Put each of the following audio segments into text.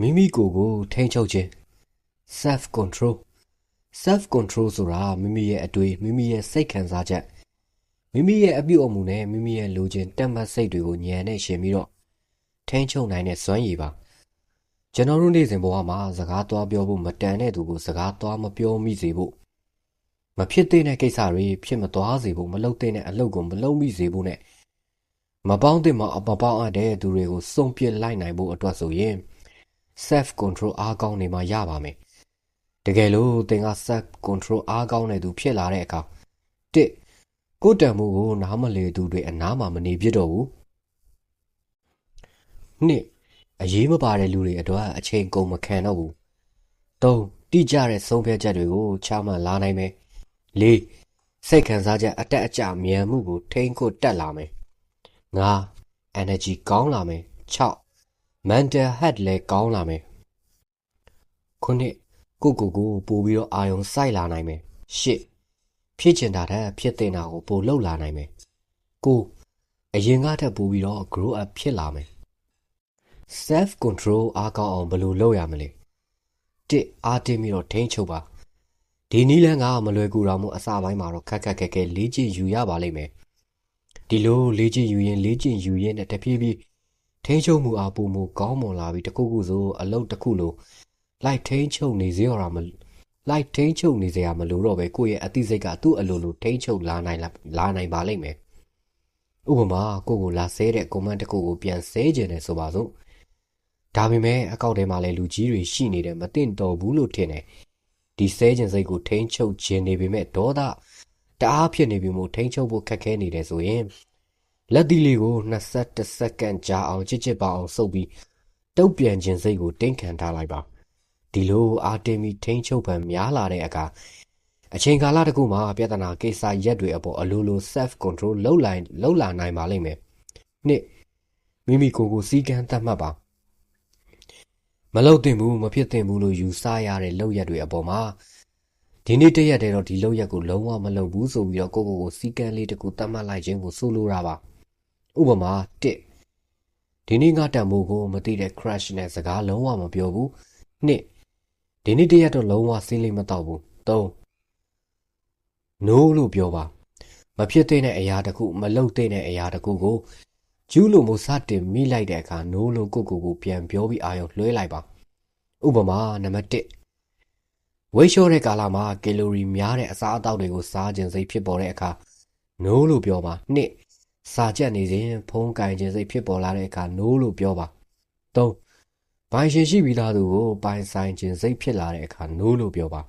မိမိကိုယ်ကိုထိန်းချုပ်ခြင်း self control self control ဆိုတာမိမိရဲ့အတွေ့မိမိရဲ့စိတ်ခံစားချက်မိမိရဲ့အပြုအမူနဲ့မိမိရဲ့လိုချင်တက်မှတ်စိတ်တွေကိုညံနဲ့ရှင်ပြီးတော့ထိန်းချုပ်နိုင်တဲ့စွမ်းရည်ပါ ကျွန်တော်တို့နေ့စဉ်ဘဝမှာစကားသွားပြောဖို့မတန်တဲ့သူကိုစကားသွားမပြောမိစေဖို့မဖြစ်သင့်တဲ့ကိစ္စတွေဖြစ်မသွားစေဖို့မလုပ်သင့်တဲ့အလုပ်ကိုမလုပ်မိစေဖို့နဲ့မပေါင်းသင့်မအပပေါင်းအပ်တဲ့သူတွေကိုစုံပြစ်လိုက်နိုင်ဖို့အတွက်ဆိုရင် self control အားကောင်းနေမှရပါမယ်တကယ်လို့သင်က self control အားကောင်းတဲ့သူဖြစ်လာတဲ့အခါတစ်ကိုယ်တန်မှုကိုနားမလည်သူတွေအနားမှာမနေပြတော့ဘူးနှစ် အရေးမပါတဲ့လူတွေအတွက်အချိန်ကုန်မခံတော့ဘူးသုံးတိကျတဲ့ဆုံးဖြတ်ချက်တွေကိုချမှတ်လာနိုင်မယ်လေးစိတ်ခံစားချက်အတက်အကျမြန်မှုကိုထိန်းခွတ်တက်လာမယ်ငါ energy ကောင်းလာမယ်6 mental health လည်းကောင်းလာမယ်ခုနှစ်ကိုကိုကိုပို့ပြီးတော့အာယုံစိုက်လာနိုင်မယ်ရှစ်ဖြစ်ချင်တာတဲ့ဖြစ်တင်တာကိုပို့လောက်လာနိုင်မယ်ကိုအရင်ကထက်ပို့ပြီးတော့ grow up ဖြစ်လာမယ် self control အားကောင်းအောင်ဘယ်လိုလုပ်ရမလဲတစ်အားတင်းပြီးတော့ထိန်းချုပ်ပါဒီနီးလန်းကမလွယ်ကူတော့မှုအစပိုင်းမှာတော့ခက်ခက်ခဲခဲလေ့ကျင့်ယူရပါလိမ့်မယ်ဒီလိုလေ့ကျင့်ယူရင်လေ့ကျင့်ယူရင်နဲ့တဖြည်းဖြည်းထိန်းချုပ်မှုအားပုံမှုကောင်းမွန်လာပြီးတခုခုဆိုအလုပ်တစ်ခုလိုလိုက်ထိန်းချုပ်နေစေရမှာလိုက်ထိန်းချုပ်နေစေရမလို့တော့ပဲကိုယ့်ရဲ့အသိစိတ်ကသူ့အလိုလိုထိန်းချုပ်လာနိုင်လာနိုင်ပါလိမ့်မယ်ဥပမာကိုကိုလာဆဲတဲ့ comment တစ်ခုကိုပြန်ဆဲခြင်းနဲ့ဆိုပါစို့ ဒါပေမဲ့အကောင့်ထဲမှာလည်းလူကြီးတွေရှိနေတယ်မသိတော့ဘူးလို့ထင်တယ်ဒီဆဲခြင်းစိတ်ကိုထိန်းချုပ်ခြင်းနေပေမဲ့ဒေါသတအားဖြစ်နေပြီမို့ထိန်းချုပ်ဖို့ခက်ခဲနေတယ်ဆိုရင်လက်သီးလေးကို21စက္ကန့်ကြာအောင်ချစ်ချစ်ပါအောင်စုပ်ပြီးတုပ်ပြန်ခြင်းစိတ်ကိုတင်းခံထားလိုက်ပါဒီလိုအာတင်မီထိန်းချုပ်ပံများလာတဲ့အခါအချိန်ကာလတစ်ခုမှာပြဿနာကိစ္စရက်တွေအပေါ်အလိုလို self control လှုပ်လိုက်လှုပ်လာနိုင်ပါလိမ့်မယ်နှစ်မိမိကိုယ်ကိုစီကံတတ်မှတ်ပါ မလှုပ်သင့်ဘူးမဖြစ်သင့်ဘူးလို့ယူဆရတဲ့လှုပ်ရက်တွေအပေါ်မှာဒီနေ့တရက်တည်းတော့ဒီလှုပ်ရက်ကိုလုံးဝမလှုပ်ဘူးဆိုပြီးတော့ကိုယ့်ကိုယ်ကိုစီကံလေးတစ်ခုတတ်မှတ်လိုက်ခြင်းကိုဆိုလိုတာပါဥပမာ1ဒီနေ့ငါတန်မိုးကိုမသိတဲ့ crush နဲ့စကားလုံးဝမပြောဘူး2ဒီနေ့တရက်တော့လုံးဝစင်းလေးမတော့ဘူး3 no လို့ပြောပါမဖြစ်တဲ့အရာတခုမလုပ်တဲ့အရာတခုကို ကျူးလို့မစတင်မိလိုက်တဲ့အခါ no လို့ကိုကိုကိုပြန်ပြောပြီးအာရုံလွှဲလိုက်ပါဥပမာနံပါတ်1ဝိတ်လျှော့တဲ့ကာလမှာကီလိုရီများတဲ့အစားအသောက်တွေကိုစားခြင်းစိတ်ဖြစ်ပေါ်တဲ့အခါ no လို့ပြောပါ2စာကြက်နေစဉ်ဖုံးကင်ခြင်းစိတ်ဖြစ်ပေါ်လာတဲ့အခါ no လို့ပြောပါ3ဘိုင်ရှင်ရှိပြီးသားသူကိုပိုင်ဆိုင်ခြင်းစိတ်ဖြစ်လာတဲ့အခါ no လို့ပြောပါ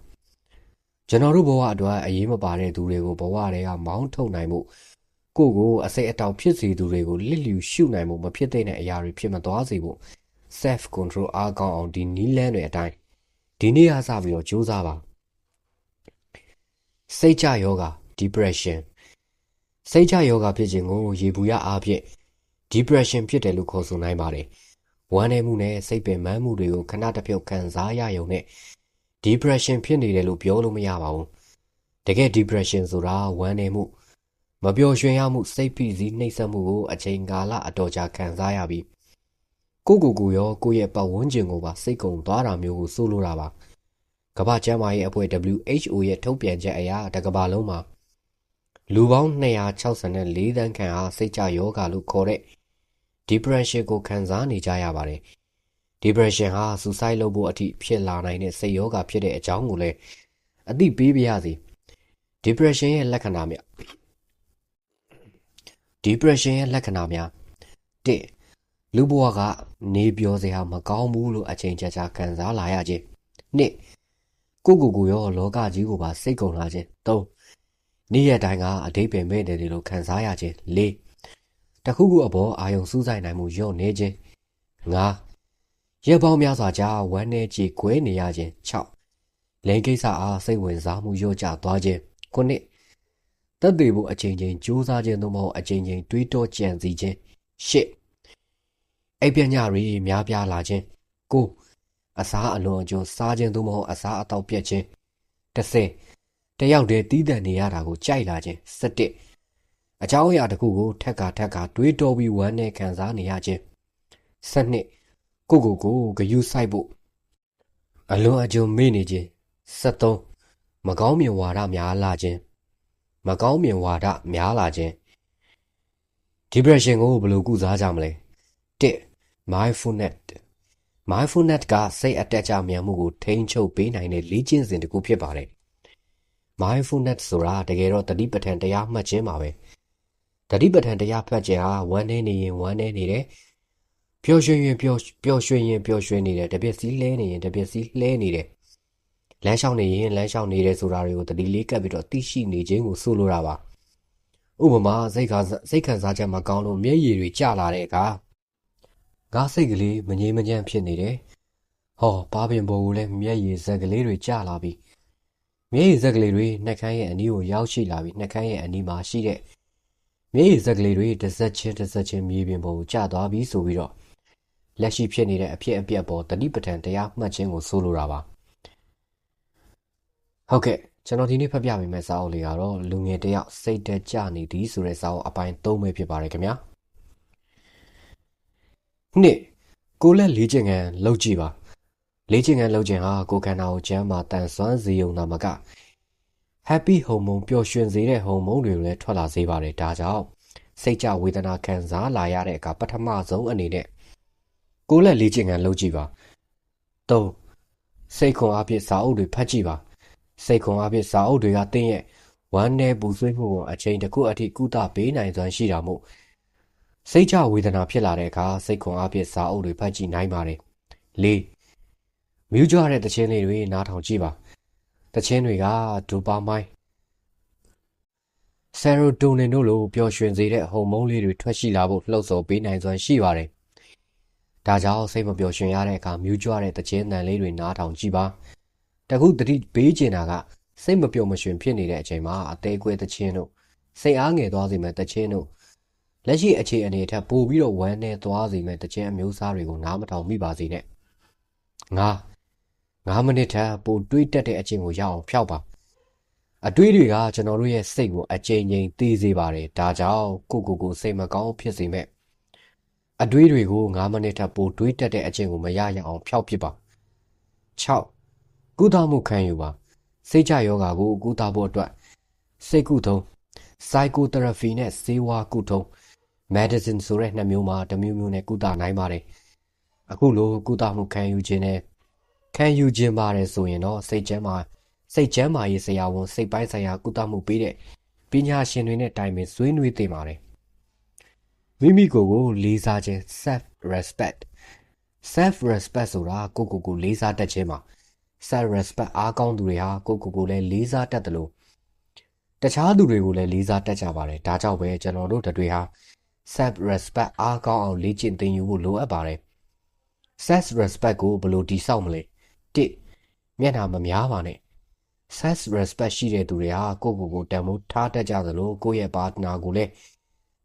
ကျွန်တော်တို့ဘဝအတွက်အရေးမပါတဲ့သူတွေကိုဘဝတွေကမောင်းထုတ်နိုင်မှု ကိုကိုအစိတ်အတောင်ဖြစ်စေသူတွေကိုလစ်လျူရှုနိုင်မှုမဖြစ်တဲ့အရာတွေဖြစ်မသွားစေဖို့ self control အားကောင်းအောင်ဒီနီးလန်းတွေအတိုင်းဒီနေ့အားစပြီးတော့ကြိုးစားပါစိတ်ကြယောဂ depression စိတ်ကြယောဂဖြစ်ခြင်းကိုရေဘူးရအားဖြင့် depression ဖြစ်တယ်လို့ခေါ်ဆိုနိုင်ပါတယ်ဝမ်းနည်းမှုနဲ့စိတ်ပင်ပန်းမှုတွေကိုခဏတစ်ဖြုတ်ခံစားရရုံနဲ့ depression ဖြစ်နေတယ်လို့ပြောလို့မရပါဘူးတကယ် depression ဆိုတာဝမ်းနည်းမှု မပျော်ရွှင်ရမှုစိတ်ဖိစီးနှိပ်စက်မှုကိုအချိန်ကာလအတော်ကြာခံစားရပြီးကိုကိုကိုရောကိုရဲ့ပတ်ဝန်းကျင်ကိုပါစိတ်ကုံသွားတာမျိုးကိုဆိုလိုတာပါကမ္ဘာ့ကျန်းမာရေးအဖွဲ့ WHO ရဲ့ထုတ်ပြန်ချက်အရတကမ္ဘာလုံးမှာလူပေါင်း264သန်းခန့်ဟာစိတ်ကြယောဂလို့ခေါ်တဲ့ depression ကိုခံစားနေကြရပါတယ်။ depression ဟာ suicide လုပ်ဖို့အထိဖြစ်လာနိုင်တဲ့စိတ်ယောဂဖြစ်တဲ့အကြောင်းကိုလည်းအသိပေးပါရစေ။ depression ရဲ့လက္ခဏာများ depression ရဲ့လက္ခဏာများ၁လူဘဝကနေပြောစရာမကောင်းဘူးလို့အချိန်ကြာကြာခံစားလာရခြင်း၂ကိုကိုကိုရောလောကကြီးကိုပါစိတ်ကုန်လာခြင်း၃နေ့ရက်တိုင်းကအတိတ်ပင်မဲ့တယ်လို့ခံစားရခြင်း၄တခုခုအပေါ်အာယုံစူးစိုက်နိုင်မှုညော့နေခြင်း၅ရက်ပေါင်းများစွာကြာဝမ်းနေကြည်ခွဲနေရခြင်း၆လိန်ကိစ္စအားစိတ်ဝင်စားမှုညော့ကျသွားခြင်းခုနှစ် တက်သေးဖို့အချိန်ချင်းစူးစမ်းခြင်းသို့မဟုတ်အချိန်ချင်းတွေးတောကြံစည်ခြင်းရှစ်အိပ်ပညာတွေများပြားလာခြင်းကိုအစားအလွန်အကျွံစားခြင်းသို့မဟုတ်အစားအသောက်ပြက်ခြင်း30တယောက်တည်းတီးတန့်နေရတာကိုကြိုက်လာခြင်း17အကြောင်းအရာတစ်ခုကိုထက်ကထက်ကတွေးတောပြီးဝမ်းနဲ့ခံစားနေရခြင်း12ကိုကိုကိုဂယုစိုက်ဖို့အလွန်အကျွံမေ့နေခြင်း73မကောင်းမြင်ဝါဒများလာခြင်း မကောင်းမြင်ဝါဒများလာခြင်း depression ကိုဘယ်လိုကုစားကြမလဲ1 mindfulness mindfulness ကစိတ်အတက်ကြမြန်မှုကိုထိန်းချုပ်ပေးနိုင်တဲ့လေ့ကျင့်စဉ်တစ်ခုဖြစ်ပါတယ် mindfulness ဆိုတာတကယ်တော့တတိပဋ္ဌာန်တရားမှတ်ခြင်းပါပဲတတိပဋ္ဌာန်တရားဖတ်ခြင်းဟာဝမ်းနေနေရင်ဝမ်းနေနေတယ်ပျော်ရွှင်ရင်ပျော်ပျော်ရွှင်ရင်ပျော်ရွှင်နေတယ်တပြက်စီးလဲနေရင်တပြက်စီးလဲနေတယ် လမ်းလျှောက်နေရင်လမ်းလျှောက်နေတယ်ဆိုတာတွေကိုတတိလေးကပ်ပြီးတော့သိရှိနေခြင်းကိုဆိုလိုတာပါဥပမာစိတ်ခါစိတ်ခံစားချက်မကောင်းလို့မျက်ရည်တွေကျလာတဲ့အခါငါစိတ်ကလေးမငြိမ်မချမ်းဖြစ်နေတယ်ဟောဘာပင်ပေါ်ကိုလည်းမျက်ရည်ဇက်ကလေးတွေကျလာပြီမျက်ရည်ဇက်ကလေးတွေနှက်ခမ်းရဲ့အနီးကိုရောက်ရှိလာပြီနှက်ခမ်းရဲ့အနီးမှာရှိတဲ့မျက်ရည်ဇက်ကလေးတွေတစ်စက်ချင်းတစ်စက်ချင်းမြေပြင်ပေါ်ကိုကျသွားပြီဆိုပြီးတော့လက်ရှိဖြစ်နေတဲ့အဖြစ်အပျက်ပေါ်တတိပဋ္ဌာန်တရားမှတ်ခြင်းကိုဆိုလိုတာပါ ဟုတ်ကဲ့ကျွန်တော်ဒီနေ့ဖတ်ပြပေးမယ့်စာအုပ်လေးကတော့လူငယ်တယောက်စိတ်တက်ကြနေသည်ဆိုတဲ့စာအုပ်အပိုင်း၃ပဲဖြစ်ပါတယ်ခင်ဗျာနှစ်ကိုလက်လေးချင်ကန်လောက်ကြည့်ပါလေးချင်ကန်လောက်ခြင်းဟာကိုခန္ဓာကိုကျမ်းမာတန်ဆွမ်းစေုံသာမက happy ဟော်မုန်းပျော်ရွှင်စေတဲ့ဟော်မုန်းတွေလည်းထွက်လာစေပါတယ်ဒါကြောင့်စိတ်ကြဝေဒနာခံစားလာရတဲ့အခါပထမဆုံးအနေနဲ့ကိုလက်လေးချင်ကန်လောက်ကြည့်ပါ၃စိတ်ခွန်အဖြစ်စာအုပ်တွေဖတ်ကြည့်ပါ စိတ်ခွန်အဖြစ်စာအုပ်တွေကတင်းရဲ့ဝမ်းနည်းပူဆွေးမှုကိုအချိန်တစ်ခုအထိကုသပေးနိုင်စွမ်းရှိတာမို့စိတ်ကြဝေဒနာဖြစ်လာတဲ့အခါစိတ်ခွန်အဖြစ်စာအုပ်တွေဖတ်ကြည့်နိုင်ပါတယ်၄မြူးကြွတဲ့တခြင်းလေးတွေနားထောင်ကြည့်ပါတခြင်းတွေကဒိုပါမိုင်းဆယ်ရိုတိုနင်တို့လိုပျော်ရွှင်စေတဲ့ဟော်မုန်းလေးတွေထွက်ရှိလာဖို့လှုပ်ဆော်ပေးနိုင်စွမ်းရှိပါတယ်ဒါကြောင့်စိတ်မပျော်ရွှင်ရတဲ့အခါမြူးကြွတဲ့တခြင်းတန်လေးတွေနားထောင်ကြည့်ပါ တခုတတိဘေးကျင်တာကစိတ်မပျော်မရွှင်ဖြစ်နေတဲ့အချိန်မှာအသေးကွဲတခြင်းတို့စိတ်အားငယ်သွားစေမဲ့တခြင်းတို့လက်ရှိအခြေအနေထက်ပိုပြီးတော့ဝမ်းနည်းသွားစေမဲ့တခြင်းအမျိုးအစားတွေကိုနားမထောင်မိပါစေနဲ့ငါ9မိနစ်ထက်ပိုတွေးတက်တဲ့အချင်းကိုရအောင်ဖျောက်ပါအတွေးတွေကကျွန်တော်တို့ရဲ့စိတ်ကိုအချိန်ချင်းသိစေပါတယ်ဒါကြောင့်ကိုကိုကိုစိတ်မကောင်းဖြစ်စေမဲ့အတွေးတွေကို9မိနစ်ထက်ပိုတွေးတက်တဲ့အချင်းကိုမရရအောင်ဖျောက်ပစ်ပါ6 ကုသမှုခံယူပါစိတ်ကြယောဂါကိုကုသဖို့အတွက်စိတ်ကုထုံး psychotherapy နဲ့ဆေးဝါးကုထုံး medicine ဆိုတဲ့နှစ်မျိုးမှာတစ်မျိုးမျိုးနဲ့ကုသနိုင်ပါတယ်အခုလိုကုသမှုခံယူခြင်းနဲ့ခံယူခြင်းပါတယ်ဆိုရင်တော့စိတ်ကျမ်းမာစိတ်ကျမ်းမာရေးဆရာဝန်စိတ်ပိုင်းဆိုင်ရာကုသမှုပေးတဲ့ပညာရှင်တွေနဲ့တိုင်ပင်ဆွေးနွေးသင့်ပါတယ်မိမိကိုယ်ကိုလေးစားခြင်း self respect self respect ဆိုတာကိုယ့်ကိုယ်ကိုလေးစားတတ်ခြင်းပါ self respect အားကောင်းသူတွေဟာကိုယ့်ကိုယ်ကိုလည်းလေးစားတတ်တယ်လို့တခြားသူတွေကိုလည်းလေးစားတတ်ကြပါတယ်ဒါကြောင့်ပဲကျွန်တော်တို့တွေဟာ self respect အားကောင်းအောင်လေ့ကျင့်သင်ယူဖို့လိုအပ်ပါတယ် self respect ကိုဘယ်လိုတည်ဆောက်မလဲ1မျက်နှာမများပါနဲ့ self respect ရှိတဲ့သူတွေဟာကိုယ့်ကိုယ်ကိုတန်ဖိုးထားတတ်ကြသလိုကိုယ့်ရဲ့ partner ကိုလည်း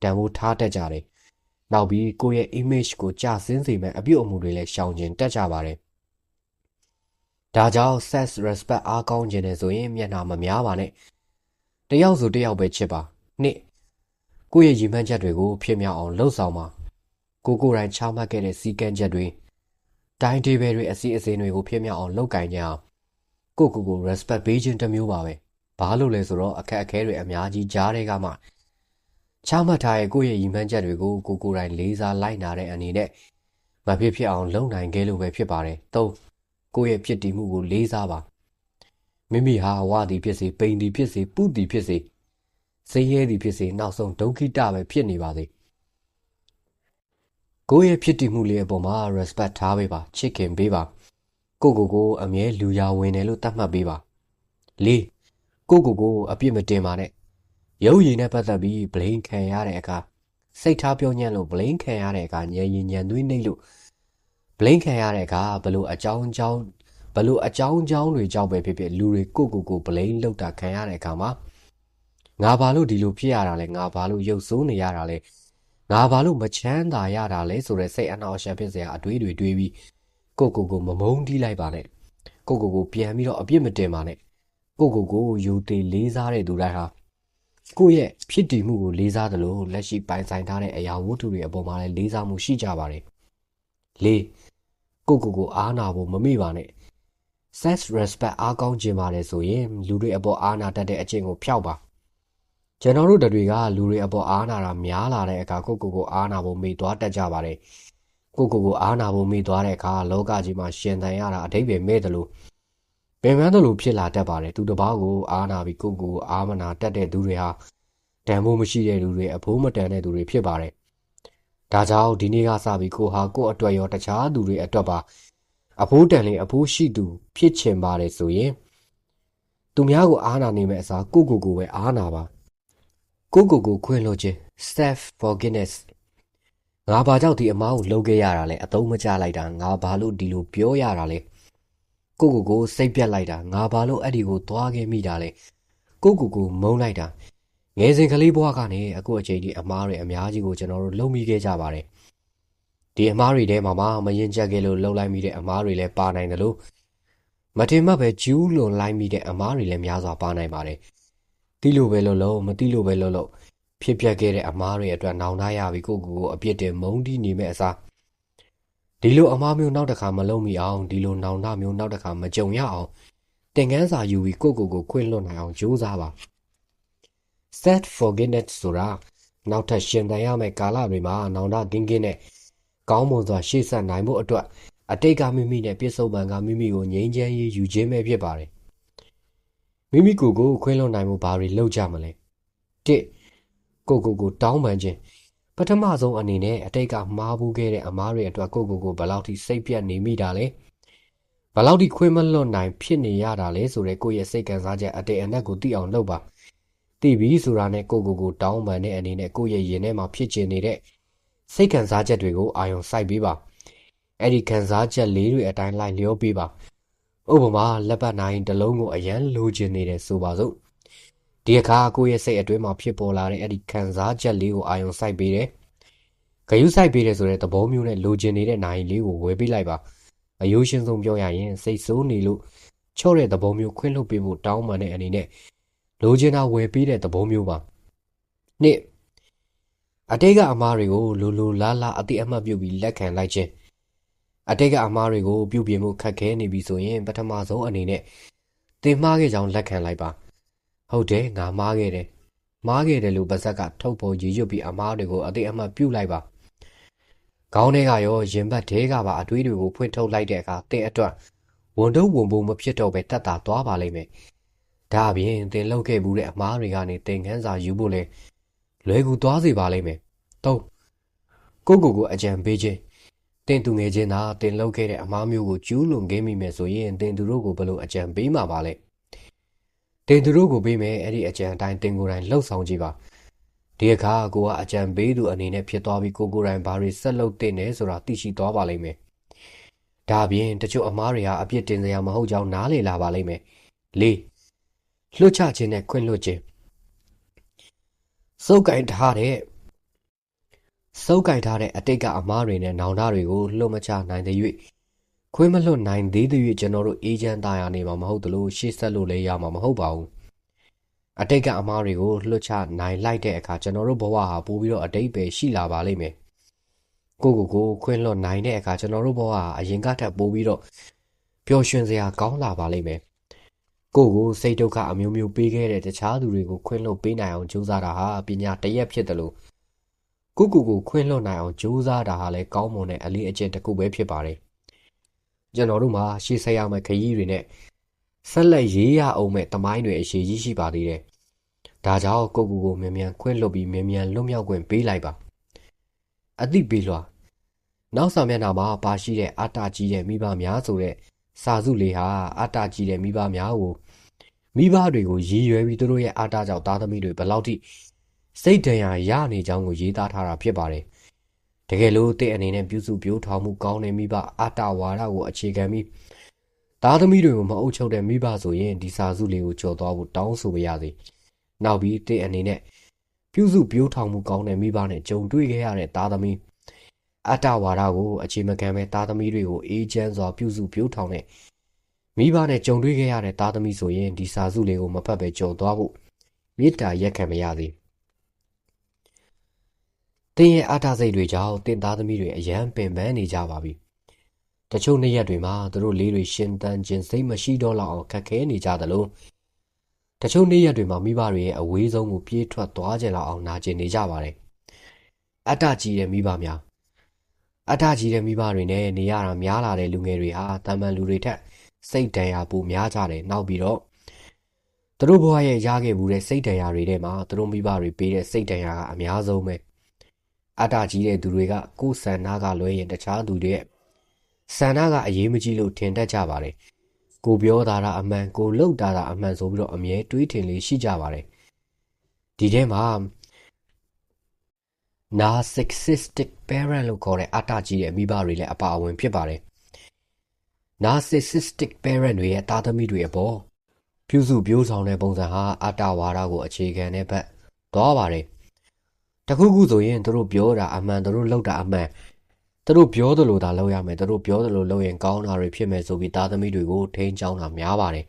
တန်ဖိုးထားတတ်ကြတယ်နောက်ပြီးကိုယ့်ရဲ့ image ကိုကျဆင်းစေမဲ့အပြုတ်အမူတွေလည်းရှောင်ကျဉ်တတ်ကြပါတယ် ဒါကြောင့် sex respect အားကောင်းခြင်းနဲ့ဆိုရင်မျက်နှာမများပါနဲ့တယောက်ဆိုတယောက်ပဲချစ်ပါနှစ်ကိုယ့်ရဲ့ရည်မှန်းချက်တွေကိုဖြစ်မြောက်အောင်လှုပ်ဆောင်ပါကိုကိုယ်တိုင်ချမှတ်ခဲ့တဲ့စီကံချက်တွေတိုင်းဒေးဘယ်တွေအစီအစဉ်တွေကိုဖြစ်မြောက်အောင်လုပ်ကင်ကြအောင်ကိုကိုကို respect ပေးခြင်းတစ်မျိုးပါပဲဘာလို့လဲဆိုတော့အခက်အခဲတွေအများကြီးကြားတဲ့ကမှချမှတ်ထားတဲ့ကိုယ့်ရဲ့ရည်မှန်းချက်တွေကိုကိုကိုယ်တိုင်လေးစားလိုက်နာတဲ့အနေနဲ့မဖြစ်ဖြစ်အောင်လုပ်နိုင်ခဲ့လို့ပဲဖြစ်ပါတယ်၃ ကိုယ့်ရဲ့ဖြစ်တည်မှုကိုလေးစားပါမိမိဟာဝသည်ဖြစ်စေပိန်သည်ဖြစ်စေပုသည်ဖြစ်စေစိတ်ရဲသည်ဖြစ်စေနောက်ဆုံးဒုက္ခိတပဲဖြစ်နေပါစေကိုယ့်ရဲ့ဖြစ်တည်မှုလေးအပေါ်မှာ respect ထားပေးပါချစ်ခင်ပေးပါကိုကိုကိုအမြဲလူရဝင်တယ်လို့သတ်မှတ်ပေးပါ၄ကိုကိုကိုအပြစ်မတင်ပါနဲ့ရုပ်ရည်နဲ့ပတ်သက်ပြီး blame ခံရတဲ့အခါစိတ်ထားပြောညံ့လို့ blame ခံရတဲ့အခါညံရင်ညံသွေးနှိပ်လို့ blame ခံရတဲ့အခါဘလို့အကြောင်းအကြောင်းဘလို့အကြောင်းအကြောင်းတွေကြောင့်ပဲဖြစ်ဖြစ်လူတွေကိုကိုကို blame လောက်တာခံရတဲ့အခါမှာငါဘာလို့ဒီလိုဖြစ်ရတာလဲငါဘာလို့ရုပ်ဆိုးနေရတာလဲငါဘာလို့မချမ်းသာရတာလဲဆိုတဲ့စိတ်အနှောက်အယှက်ဖြစ်စရာအတွေးတွေတွေးပြီးကိုကိုကိုမမုန်းတီးလိုက်ပါနဲ့ကိုကိုကိုပြန်ပြီးတော့အပြစ်မတင်ပါနဲ့ကိုကိုကိုယူသေးလေးစားတဲ့သူတိုင်းဟာကိုယ့်ရဲ့ဖြစ်တည်မှုကိုလေးစားတယ်လို့လက်ရှိပိုင်ဆိုင်ထားတဲ့အရာဝတ္ထုတွေအပေါ်မှာလည်းလေးစားမှုရှိကြပါတယ် လေးကိုကိုကိုအားနာဖို့မမေ့ပါနဲ့ sex respect အားကောင်းခြင်းပါတယ်ဆိုရင်လူတွေအပေါ်အားနာတတ်တဲ့အချင်းကိုဖျောက်ပါကျွန်တော်တို့တတွေကလူတွေအပေါ်အားနာတာများလာတဲ့အခါကိုကိုကိုအားနာဖို့မေ့သွားတတ်ကြပါတယ်ကိုကိုကိုအားနာဖို့မေ့သွားတဲ့အခါလောကကြီးမှာရှင်သန်ရတာအတိတ်ပဲမဲ့တယ်လို့ပင်ပန်းတယ်လို့ဖြစ်လာတတ်ပါတယ်သူတစ်ပါးကိုအားနာပြီးကိုကိုကိုအားမနာတတ်တဲ့သူတွေဟာတန်ဖိုးမရှိတဲ့လူတွေအဖိုးမတန်တဲ့သူတွေဖြစ်ပါတယ် ဒါကြောင့်ဒီနေ့ကစပြီးကိုဟာကိုအတွက်ရောတခြားသူတွေအတွက်ပါအဖိုးတန်လေးအဖိုးရှိသူဖြစ်ချင်ပါတယ်ဆိုရင်သူများကိုအားနာနေမဲ့အစားကိုကိုကိုပဲအားနာပါကိုကိုကိုခွင့်လို့ခြင်း self forgiveness ငါဘာကြောင့်ဒီအမားကိုလှုပ်ခဲ့ရတာလဲအတုံးမချလိုက်တာငါဘာလို့ဒီလိုပြောရတာလဲကိုကိုကိုစိတ်ပြတ်လိုက်တာငါဘာလို့အဲ့ဒီကိုသွားခဲ့မိတာလဲကိုကိုကိုမုန်းလိုက်တာ ငယ်စဉ်ကလေးဘဝကနေအခုအချိန်ဒီအမားတွေအများကြီးကိုကျွန်တော်တို့လုံမိခဲ့ကြပါတယ်ဒီအမားတွေထဲမှာမှမရင်ချက်ခဲ့လို့လှုပ်လိုက်မိတဲ့အမားတွေလည်းပါနိုင်တယ်လို့မထင်မှတ်ပဲဂျူးလွန်လိုက်မိတဲ့အမားတွေလည်းများစွာပါနိုင်ပါတယ်တီးလို့ပဲလို့လို့မတီးလို့ပဲလို့လို့ဖြစ်ပျက်ခဲ့တဲ့အမားတွေအတွက်နောင်တရပြီကိုကိုကိုအပြစ်တင်မုန်းတီးနေမဲ့အစားဒီလိုအမားမျိုးနောက်တစ်ခါမလုပ်မိအောင်ဒီလိုနောင်တမျိုးနောက်တစ်ခါမကြုံရအောင်သင်ခန်းစာယူပြီးကိုကိုကိုခွင့်လွတ်နိုင်အောင်ကြိုးစားပါ set forgiveness ဆိုတာနောက်ထပ်ရှင်သန်ရမယ့်ကာလတွေမှာနောင်တကင်းကင်းနဲ့ကောင်းမွန်စွာရှေ့ဆက်နိုင်ဖို့အတွက်အတိတ်ကမိမိနဲ့ပြစ္ဆုတ်ပံကမိမိကိုငြိမ်းချမ်းရေးယူခြင်းပဲဖြစ်ပါတယ်မိမိကိုယ်ကိုခွင့်လွှတ်နိုင်မှုဘာတွေလုပ်ကြမလဲ၁ကိုကိုကိုတောင်းပန်ခြင်းပထမဆုံးအနေနဲ့အတိတ်ကမှားဘူးခဲ့တဲ့အမားတွေအတွက်ကိုကိုကိုဘယ်လောက်ထိစိတ်ပြတ်နေမိတာလဲဘယ်လောက်ထိခွင့်မလွတ်နိုင်ဖြစ်နေရတာလဲဆိုတဲ့ကိုယ့်ရဲ့စိတ်ကစားချက်အတိတ်အနက်ကိုသိအောင်လုပ်ပါ သိပြီဆိုတာနဲ့ကိုကိုကိုတောင်းပန်တဲ့အနေနဲ့ကိုယ့်ရဲ့ရင်ထဲမှာဖြစ်ချင်နေတဲ့စိတ်ခံစားချက်တွေကိုအာရုံစိုက်ပေးပါအဲ့ဒီခံစားချက်လေးတွေအတိုင်းလိုက်လျောပေးပါဥပမာလက်ပတ်နိုင်တစ်လုံးကိုအရန်လိုချင်နေတယ်ဆိုပါစို့ဒီအခါကိုယ့်ရဲ့စိတ်အတွင်းမှာဖြစ်ပေါ်လာတဲ့အဲ့ဒီခံစားချက်လေးကိုအာရုံစိုက်ပေးတယ်ဂယုစိုက်ပေးတယ်ဆိုတဲ့သဘောမျိုးနဲ့လိုချင်နေတဲ့နိုင်လေးကိုဝယ်ပေးလိုက်ပါအယိုးရှင်းဆုံးပြောရရင်စိတ်ဆိုးနေလို့ချော့တဲ့သဘောမျိုးခွင့်လွှတ်ပေးဖို့တောင်းပန်တဲ့အနေနဲ့ လိုချင်တာဝယ်ပေးတဲ့သဘောမျိုးပါနှစ်အတိတ်ကအမားတွေကိုလိုလိုလားလားအတိအမှတ်ပြုပြီးလက်ခံလိုက်ခြင်းအတိတ်ကအမားတွေကိုပြုပြင်မှုခက်ခဲနေပြီဆိုရင် ပထမဆုံးအနေနဲ့တင်မှားခဲ့ကြောင်းလက်ခံလိုက်ပါဟုတ်တယ်ငါမှားခဲ့တယ်မားခဲ့တယ်လို့ပါဇက်ကထုတ်ပေါ်ရည်ရွတ်ပြီးအမားတွေကိုအတိတ်အမှတ်ပြုလိုက်ပါခေါင်းထဲကရောရင်ဘတ်ထဲကပါအတွေးတွေကိုဖွင့်ထုတ်လိုက်တဲ့အခါတင်အတွက်ဝန်တော့ဝန်ဖို့မဖြစ်တော့ပဲတတ်တာသွားပါလိမ့်မယ် ဒါအပြင်တင်လောက်ခဲ့ဘူးတဲ့အမားတွေကနေတင်ခန်းစာယူဖို့လဲလွယ်ကူသွားစေပါလိမ့်မယ်၃ကိုကိုကိုအကြံပေးခြင်းတင်သူငယ်ချင်းသာတင်လောက်ခဲ့တဲ့အမားမျိုးကိုကျူးလွန်ခဲ့မိမယ်ဆိုရင်တင်သူတို့ကိုဘယ်လိုအကြံပေးမှာပါလဲတင်သူတို့ကိုပေးမယ်အဲ့ဒီအကြံအတိုင်းတင်ကိုယ်တိုင်လှုပ်ဆောင်ကြည့်ပါဒီအခါကိုကအကြံပေးသူအနေနဲ့ဖြစ်သွားပြီးကိုကိုယ်တိုင်ဘာတွေဆက်လုပ်တင်နေဆိုတာသိရှိသွားပါလိမ့်မယ်ဒါပြင်တချို့အမားတွေဟာအပြစ်တင်စရာမဟုတ်ကြောင်းနားလေလာပါလိမ့်မယ်၄ လွတ်ချခြင်းနဲ့ခွင့်လွတ်ခြင်းစုပ်ကင်ထားတဲ့စုပ်ကင်ထားတဲ့အတိတ်ကအမားတွေနဲ့နောင်တတွေကိုလွတ်မချနိုင်တဲ့၍ခွင့်မလွတ်နိုင်သေးတဲ့၍ကျွန်တော်တို့အေးချမ်းသားရနေမှာမဟုတ်သလိုရှေ့ဆက်လို့လည်းရမှာမဟုတ်ပါဘူးအတိတ်ကအမားတွေကိုလွတ်ချနိုင်လိုက်တဲ့အခါကျွန်တော်တို့ဘဝဟာပိုပြီးတော့အတိတ်ပဲရှိလာပါလိမ့်မယ်ကိုကိုကိုခွင့်လွတ်နိုင်တဲ့အခါကျွန်တော်တို့ဘဝဟာအရင်ကထက်ပိုပြီးတော့ပျော်ရွှင်စရာကောင်းလာပါလိမ့်မယ် ကိုကိုစိတ်ဒုက္ခအမျိုးမျိုးပေးခဲ့တဲ့တခြားသူတွေကိုခွင့်လွှတ်ပေးနိုင်အောင်ကြိုးစားတာဟာပညာတရက်ဖြစ်တယ်လို့ကိုကိုကိုခွင့်လွှတ်နိုင်အောင်ကြိုးစားတာဟာလည်းကောင်းမွန်တဲ့အလေးအကျင့်တစ်ခုပဲဖြစ်ပါတယ်ကျွန်တော်တို့မှာရှေ့ဆက်ရမယ့်ခရီးတွေနဲ့ဆက်လက်ရေးရအောင်မဲ့တမိုင်းတွေအရှိကြီးရှိပါသေးတယ်ဒါကြောင့်ကိုကိုကိုမြန်မြန်ခွင့်လွှတ်ပြီးမြန်မြန်လွတ်မြောက်ခွင့်ပေးလိုက်ပါအသိပေးလွှာနောက်ဆောင်မျက်နှာမှာပါရှိတဲ့အတ္တကြီးတဲ့မိဘများဆိုတဲ့စာစုလေးဟာအတ္တကြီးတဲ့မိဘများကို မိဘတွေကိုရည်ရွယ်ပြီးသူတို့ရဲ့အာတာကြောင့်သားသမီးတွေဘယ်လောက်ထိစိတ်ဒဏ်ရာရနေကြောင်းကိုရေးသားထားတာဖြစ်ပါတယ်။တကယ်လို့တဲ့အနေနဲ့ပြုစုပြိုးထောင်မှုကောင်းတဲ့မိဘအာတာဝါဒကိုအခြေခံပြီးသားသမီးတွေကိုမအုပ်ချုပ်တဲ့မိဘဆိုရင်ဒီစာစုလေးကိုကြော်သွားဖို့တောင်းဆိုပါရစေ။နောက်ပြီးတဲ့အနေနဲ့ပြုစုပြိုးထောင်မှုကောင်းတဲ့မိဘနဲ့ကြုံတွေ့ခဲ့ရတဲ့သားသမီးအတ္တဝါဒကိုအခြေမခံပဲသားသမီးတွေကိုအေးချမ်းစွာပြုစုပြောထောင်တဲ့ မိဘနဲ့ကြုံတွေ့ခဲ့ရတဲ့သားသမီးဆိုရင်ဒီစာစုလေးကိုမဖတ်ပဲကြုံသွားဖို့မေတ္တာရက်ခံမရသေး။တင်းရဲ့အတ္တစိတ်တွေကြောင့်တင့်သားသမီးတွေအယံပင်ပန်းနေကြပါပြီ။တချို့နေ့ရက်တွေမှာသူတို့လေးတွေရှင်သန်ခြင်းစိတ်မရှိတော့လောက်အောင်ခက်ခဲနေကြသလိုတချို့နေ့ရက်တွေမှာမိဘတွေရဲ့အဝေးဆုံးကိုပြေးထွက်သွားကြလောက်အောင်နာကျင်နေကြပါတယ်။အတ္တကြီးတဲ့မိဘများအတ္တကြီးတဲ့မိဘတွေနဲ့နေရတာများလာတဲ့လူငယ်တွေဟာတာမန်လူတွေထက် စိတ်ဒဏ်ရာပိုများကြတယ်နောက်ပြီးတော့သူတို့ဘဝရဲ့ရခဲ့မှုတဲ့စိတ်ဒဏ်ရာတွေထဲမှာသူတို့မိဘတွေပေးတဲ့စိတ်ဒဏ်ရာကအများဆုံးပဲအတ္တကြီးတဲ့သူတွေကကိုယ်ဆန္ဒကလွဲရင်တခြားသူတွေရဲ့ဆန္ဒကအရေးမကြီးလို့ထင်တတ်ကြပါတယ်ကိုပြောတာတာအမှန်ကိုလှုပ်တာတာအမှန်ဆိုပြီးတော့အမြဲတွေးထင်လေးရှိကြပါတယ်ဒီထဲမှာ narcissistic parent လို့ခေါ်တဲ့အတ္တကြီးတဲ့မိဘတွေလည်းအပါအဝင်ဖြစ်ပါတယ် narcissistic parent တွေရဲ့သားသမီးတွေအပေါ်ပြုစုပြောဆောင်တဲ့ပုံစံဟာအတ္တဝါဒကိုအခြေခံတဲ့ဘက်သွားပါတယ်တခုခုဆိုရင်သူတို့ပြောတာအမှန်သူတို့လုပ်တာအမှန်သူတို့ပြောသလိုသာလုပ်ရမယ်သူတို့ပြောသလိုလုပ်ရင်ကောင်းတာတွေဖြစ်မယ်ဆိုပြီးသားသမီးတွေကိုထိန်းချောင်းတာများပါတယ်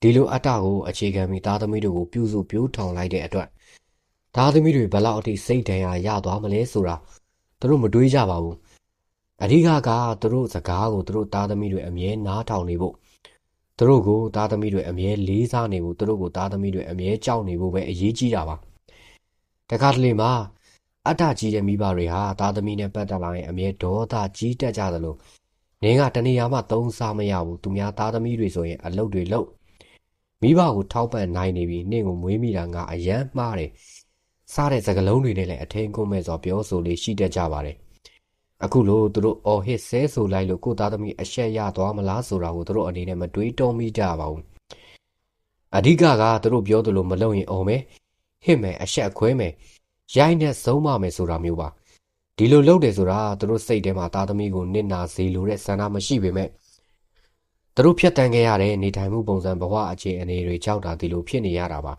ဒီလိုအတ္တကိုအခြေခံပြီးသားသမီးတွေကိုပြုစုပြောထောင်လိုက်တဲ့အတွက်သားသမီးတွေဘလောက်အထိစိတ်ဒဏ်ရာရသွားမလဲဆိုတာသူတို့မတွေးကြပါဘူး အဓိကကသူတို့စကားကိုသူတို့သားသမီးတွေအမြဲနားထောင်နေဖို့သူတို့ကိုသားသမီးတွေအမြဲလေးစားနေဖို့သူတို့ကိုသားသမီးတွေအမြဲကြောက်နေဖို့ပဲအရေးကြီးတာပါတခါတလေမှာအတ္တကြီးတဲ့မိဘတွေဟာသားသမီးနဲ့ပတ်သက်လာရင်အမြဲဒေါသကြီးတက်ကြသလိုနင်းကတနေရာမှသုံးစားမရဘူးသူများသားသမီးတွေဆိုရင်အလုပ်တွေလုပ်မိဘကိုထောက်ပံ့နိုင်နေပြီနင့်ကိုမွေးမိတာငါအယမ်းမှားတယ်စားတဲ့စကလုံးတွေနဲ့လည်းအထင်ကုန်မဲ့စွာပြောဆိုလေးရှိတတ်ကြပါတယ် အခုလို့သူတို့အော်ဟစ်ဆဲဆိုလိုက်လို့ကိုသားသမီးအရှက်ရသွားမလားဆိုတာကိုသူတို့အနေနဲ့မတွေးတောမိကြပါဘူးအဓိကကသူတို့ပြောသလိုမလုပ်ရင်အော်မယ်ဟစ်မယ်အရှက်ခွဲမယ်ရိုင်းနဲ့ဆုံးမမယ်ဆိုတာမျိုးပါဒီလိုလုပ်တယ်ဆိုတာသူတို့စိတ်ထဲမှာသားသမီးကိုနစ်နာစေလိုတဲ့ဆန္ဒမရှိပေမဲ့သူတို့ဖြတ်တန်းခဲ့ရတဲ့နေထိုင်မှုပုံစံဘဝအခြေအနေတွေကြောင့်ဒါဒီလိုဖြစ်နေရတာပါ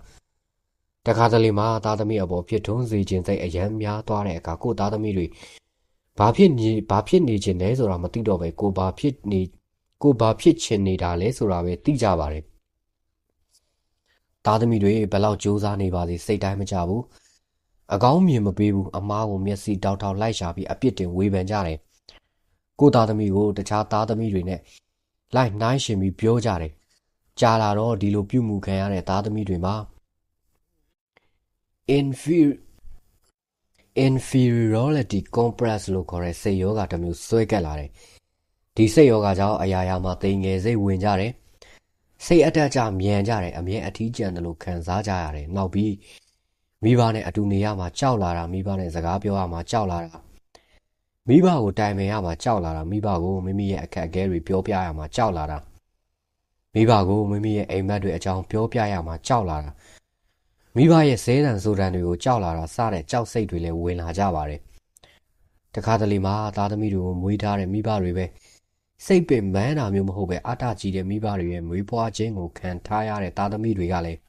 တခါတလေမှာသားသမီးအပေါ်ဖြစ်ထွန်းစေခြင်းစိတ်အယမ်းများသွားတဲ့အခါကိုသားသမီးတွေ ဘာဖြစ်နေဘာဖြစ်နေခြင်းလဲဆိုတာမသိတော့ပဲကိုဘာဖြစ်နေကိုဘာဖြစ်ချင်နေတာလဲဆိုတာပဲသိကြပါတယ်သားသမီးတွေဘလောက်စူးစမ်းနေပါစေစိတ်တိုင်းမကြဘူးအကောင်းမြင်မပေးဘူးအမားကိုမျက်စိတောက်တောက်လိုက်ရှာပြီးအပြစ်တင်ဝေဖန်ကြတယ်ကိုသားသမီးကိုတခြားသားသမီးတွေနဲ့လိုက်နှိုင်းရှင်ပြီးပြောကြတယ်ကြာလာတော့ဒီလိုပြုမှုခံရတဲ့သားသမီးတွေမှာ inferior inferiority complex လို့ခေါ်တဲ့စိတ်ယောဂတစ်မျိုးဆွဲကပ်လာတယ်။ဒီစိတ်ယောဂကြောင့်အရာရာမှာတိမ်ငယ်စိတ်ဝင်ကြတယ်။စိတ်အတက်ကြမြန်ကြတယ်အမြဲအထီးကျန်တယ်လို့ခံစားကြရတယ်။နောက်ပြီးမိဘနဲ့အတူနေရမှာကြောက်လာတာမိဘနဲ့စကားပြောရမှာကြောက်လာတာမိဘကိုတိုင်ပင်ရမှာကြောက်လာတာမိဘကိုမိမိရဲ့အခက်အခဲတွေပြောပြရမှာကြောက်လာတာမိဘကိုမိမိရဲ့အိမ်မက်တွေအကြောင်းပြောပြရမှာကြောက်လာတာ မိဘရဲ့ဇဲတံဆိုတံတွေကိုကြောက်လာတာစတဲ့ကြောက်စိတ်တွေလည်းဝင်လာကြပါတယ်တခါတလေမှာသားသမီးတွေကိုမွေးထားတဲ့မိဘတွေပဲစိတ်ပင်မန်းတာမျိုးမဟုတ်ပဲအတကြီးတဲ့မိဘတွေရဲ့မွေးဖွားခြင်းကိုခံထားရတဲ့သားသမီးတွေကလည်း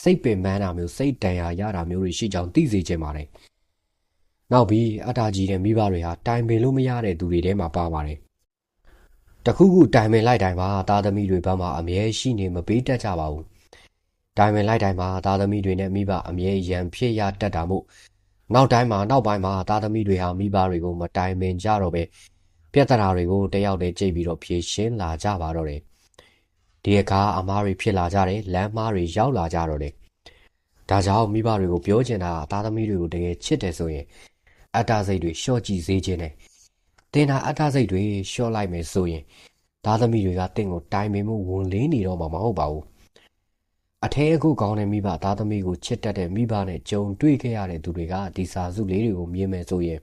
စိတ်ပင်မန်းတာမျိုးစိတ်တန်ရာရတာမျိုးတွေရှိကြောင်းသိစေချင်ပါတယ်နောက်ပြီးအတကြီးတဲ့မိဘတွေဟာတိုင်ပင်လို့မရတဲ့သူတွေထဲမှာပါပါတယ်တခုခုတိုင်ပင်လိုက်တိုင်းမှာသားသမီးတွေဘက်မှာအမြဲရှိနေမပေးတတ်ကြပါဘူး တိုင်ပင်လိုက်တိုင်းမှာသားသမီးတွေနဲ့မိဘအမြဲရန်ဖြစ်ရတတ်တာမို့နောက်တိုင်းမှာနောက်ပိုင်းမှာသားသမီးတွေဟာမိဘတွေကိုမတိုင်ပင်ကြတော့ပဲပြဿနာတွေကိုတယောက်တည်းကြိတ်ပြီးတော့ဖြေရှင်းလာကြပါတော့တယ်ဒီအခါအမားတွေဖြစ်လာကြတယ်လမ်းမားတွေရောက်လာကြတော့တယ်ဒါကြောင့်မိဘတွေကိုပြောချင်တာသားသမီးတွေကိုတကယ်ချစ်တယ်ဆိုရင်အတ္တစိတ်တွေလျှော့ကြည့်စေခြင်းနဲ့တင်တာအတ္တစိတ်တွေလျှော့လိုက်မယ်ဆိုရင်သားသမီးတွေကတင့်ကိုတိုင်ပင်မှုဝန်လင်းနေတော့မှာမဟုတ်ပါဘူး အထဲအခုကောင်းတဲ့မိဘသားသမီးကိုချစ်တတ်တဲ့မိဘနဲ့ကြုံတွေ့ခဲ့ရတဲ့သူတွေကဒီစာစုလေးတွေကိုမြင်မယ်ဆိုရင်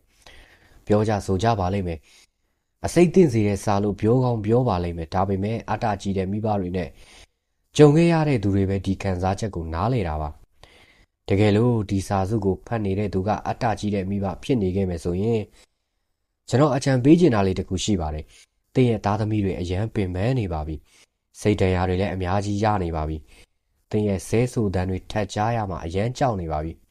ပြောကြဆိုကြပါလိမ့်မယ်အစိတ်တင်စေတဲ့စာလို့ပြောကောင်းပြောပါလိမ့်မယ်ဒါပေမဲ့အတ္တကြီးတဲ့မိဘတွေနဲ့ကြုံခဲ့ရတဲ့သူတွေပဲဒီခံစားချက်ကိုနားလေတာပါတကယ်လို့ဒီစာစုကိုဖတ်နေတဲ့သူကအတ္တကြီးတဲ့မိဘဖြစ်နေခဲ့မယ်ဆိုရင်ကျွန်တော်အကြံပေးချင်တာလေးတခုရှိပါတယ်။တင်းရဲ့သားသမီးတွေအရန်ပင်ပန်းနေပါပြီ။စိတ်တရားတွေလည်းအများကြီးရနေပါပြီ။ တင်းရဲ့ဇဲဆူတန်းတွေထက်ကြားရမှအရန်ကြောက်နေပါပြီ။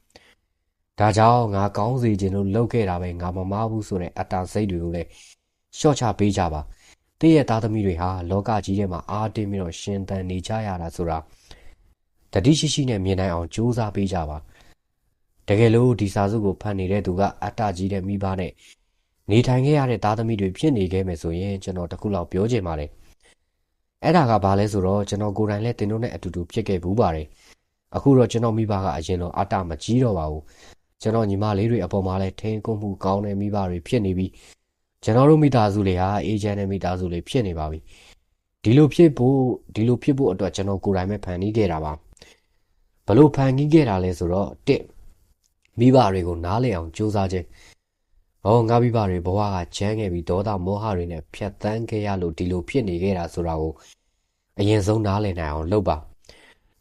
တဒါကြောင့်ငါကောင်းစီခြင်းလို့လုပ်ခဲ့တာပဲငါမမားဘူးဆိုတဲ့အတ္တစိတ်တွေကိုလည်းရှော့ချပေးကြပါတည့်ရဲ့သားသမီးတွေဟာလောကကြီးထဲမှာအားတင်းပြီးတော့ရှင်သန်နေကြရတာဆိုတာတတိရှိရှိနဲ့မြင်နိုင်အောင်ကြိုးစားပေးကြပါတကယ်လို့ဒီစာစုကိုဖတ်နေတဲ့သူကအတ္တကြီးတဲ့မိဘနဲ့နေထိုင်ခဲ့ရတဲ့သားသမီးတွေဖြစ်နေခဲ့မယ်ဆိုရင်ကျွန်တော်တခုလောက်ပြောချင်ပါတယ် အဲ့ဒါကဘာလဲဆိုတော့ကျွန်တော်ကိုယ်တိုင်လည်းတင်တို့နဲ့အတူတူဖြစ်ခဲ့ဘူးပါတယ်အခုတော့ကျွန်တော်မိဘကအရင်တော့အတ္တမကြီးတော့ပါဘူးကျွန်တော်ညီမလေးတွေအပေါ်မှာလည်းထိန်ကုန်မှုကောင်းတဲ့မိဘတွေဖြစ်နေပြီးကျွန်တော်တို့မိသားစုတွေဟာအေဂျင့်တဲ့မိသားစုတွေဖြစ်နေပါပြီဒီလိုဖြစ်ဖို့ဒီလိုဖြစ်ဖို့အတွက်ကျွန်တော်ကိုယ်တိုင်ပဲဖန်တီးခဲ့တာပါဘလို့ဖန်တီးခဲ့တာလဲဆိုတော့တစ်မိဘတွေကိုနားလည်အောင်ကြိုးစားခြင်း ဟောငါမိဘတွေဘဝကချမ်းခဲ့ပြီးဒေါသမောဟတွေနဲ့ဖြတ်တန်းခဲ့ရလို့ဒီလိုဖြစ်နေခဲ့တာဆိုတာကိုအရင်ဆုံးနားလည်နိုင်အောင်လုပ်ပါ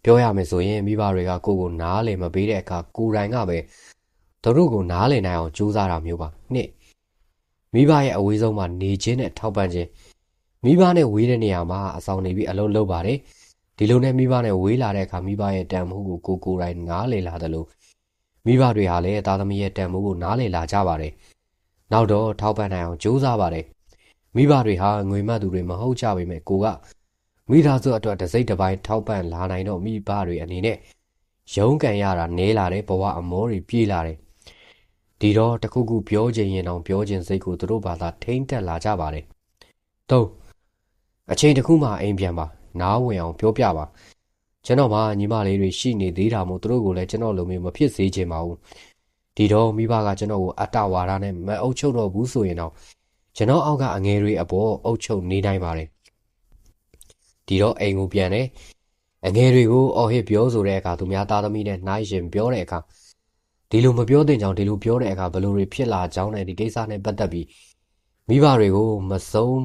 ပြောရမယ်ဆိုရင်မိဘတွေကကိုယ့်ကိုနားလည်မပေးတဲ့အခါကိုယ်တိုင်ကပဲသူတို့ကိုနားလည်နိုင်အောင်ကြိုးစားတာမျိုးပါနှစ်မိဘရဲ့အဝေးဆုံးမှာနေခြင်းနဲ့ထောက်ပံ့ခြင်းမိဘနဲ့ဝေးတဲ့နေရာမှာအဆောင်နေပြီးအလုပ်လုပ်ပါတယ်ဒီလိုနဲ့မိဘနဲ့ဝေးလာတဲ့အခါမိဘရဲ့တန်ဖိုးကိုကိုကိုယ်တိုင်နားလည်လာတယ်လို့မိဘတွေဟာလည်းသားသမီးရဲ့တန်ဖိုးကိုနားလည်လာကြပါတယ် နောက်တော့ထောက်ပံ့နိုင်အောင်ကြိုးစားပါတယ်မိဘတွေဟာငွေမတ်သူတွေမဟုတ်ကြပေမဲ့ကိုကမိသားစုအတွက်တစ်စိတ်တစ်ပိုင်းထောက်ပံ့လာနိုင်တော့မိဘတွေအနေနဲ့ရုန်းကန်ရတာနဲလာတဲ့ဘဝအမောတွေပြေးလာတယ်ဒီတော့တခုခုပြောချင်ရင်တော့ပြောချင်စိတ်ကိုသူတို့ဘာသာထိမ့်တက်လာကြပါတယ်။၃အချိန်တစ်ခုမှအိမ်ပြန်ပါနားဝင်အောင်ပြောပြပါကျွန်တော်မှညီမလေးတွေရှိနေသေးတာမို့သူတို့ကိုလည်းကျွန်တော်လိုမျိုးမဖြစ်စေချင်ပါဘူး။ ဒီတော့မိဘကကျွန်တော်ကိုအတ္တဝါဒနဲ့မအုပ်ချုပ်တော့ဘူးဆိုရင်တော့ကျွန်တော်အောက်ကအငယ်တွေအပေါ်အုပ်ချုပ်နေနိုင်ပါတယ်။ဒီတော့အိမ်ကိုပြန်တယ်အငယ်တွေကိုအော်ဟစ်ပြောဆိုတဲ့အခါသူများသားသမီးနဲ့နှိုင်းရင်ပြောတဲ့အခါဒီလိုမပြောသင့်ကြောင်းဒီလိုပြောတဲ့အခါဘယ်လိုတွေဖြစ်လာကြောင်းနဲ့ဒီကိစ္စနဲ့ပတ်သက်ပြီးမိဘတွေကိုမဆုံး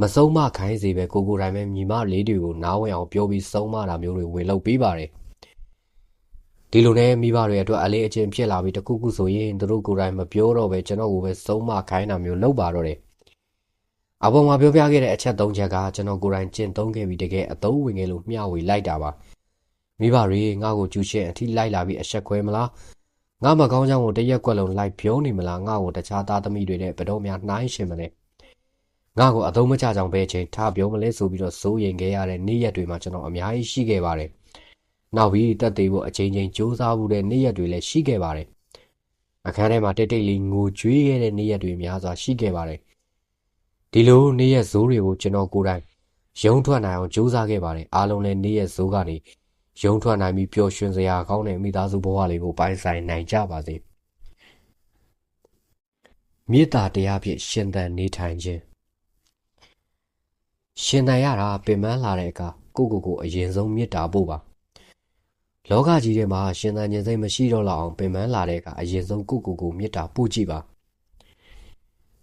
မဆုံးမခိုင်းစေပဲကိုကိုတိုင်းပဲညီမလေးတွေကိုနားဝင်အောင်ပြောပြီးဆုံးမတာမျိုးတွေဝင်လုပ်ပေးပါတယ် ဒီလိုနဲ့မိဘတွေအတွက်အလေးအကျင့်ဖြစ်လာပြီးတခုခုဆိုရင်သူတို့ကိုယ်တိုင်မပြောတော့ပဲကျွန်တော်ကိုပဲဆုံးမခိုင်းတာမျိုးလုပ်ပါတော့တယ်အပေါ်မှာပြောပြခဲ့တဲ့အချက်၃ချက်ကကျွန်တော်ကိုယ်တိုင်ကျင့်သုံးခဲ့ပြီးတကယ်အသုံးဝင်ခဲ့လို့မျှဝေလိုက်တာပါမိဘတွေငါ့ကိုကျူရှင်းအထိလိုက်လာပြီးအဆက်ခွဲမလားငါမကောင်းကြောင်ကိုတရက်ကွက်လုံးလိုက်ပြောနေမလားငါ့ကိုတခြားသားသမီးတွေနဲ့ဘယ်တော့မှနှိုင်းရှင်မလဲငါ့ကိုအသုံးမချကြောင်ပဲချိန်ထားပြောမလဲဆိုပြီးတော့စိုးရင်ခဲ့ရတဲ့နေ့ရက်တွေမှာကျွန်တော်အများကြီးရှိခဲ့ပါတယ် နောက်ပြီးတက်သေးဖို့အချိန်ချင်းစူးစမ်းမှုတဲ့နေ့ရက်တွေလည်းရှိခဲ့ပါတယ်အခန်းထဲမှာတိတ်တိတ်လေးငိုကြွေးခဲ့တဲ့နေ့ရက်တွေများစွာရှိခဲ့ပါတယ်ဒီလိုနေ့ရက်ဇိုးတွေကိုကျွန်တော်ကိုယ်တိုင်ရုံထွက်နိုင်အောင်ကြိုးစားခဲ့ပါတယ်အားလုံးလည်းနေ့ရက်ဇိုးကနေရုံထွက်နိုင်ပြီးပျော်ရွှင်စရာကောင်းတဲ့မိသားစုဘဝလေးကိုပိုင်ဆိုင်နိုင်ကြပါစေမေတ္တာတရားဖြင့်ရှင်သန်နေထိုင်ခြင်းရှင်သန်ရတာပင်ပန်းလာတဲ့အခါကိုကိုကိုအရင်ဆုံးမေတ္တာပို့ပါ လောကကြီးထဲမှာရှင်သန်ခြင်းစိတ်မရှိတော့လောက်အောင်ပင်ပန်းလာတဲ့အခါအရင်ဆုံးကိုကိုကိုမေတ္တာပို့ကြည့်ပါ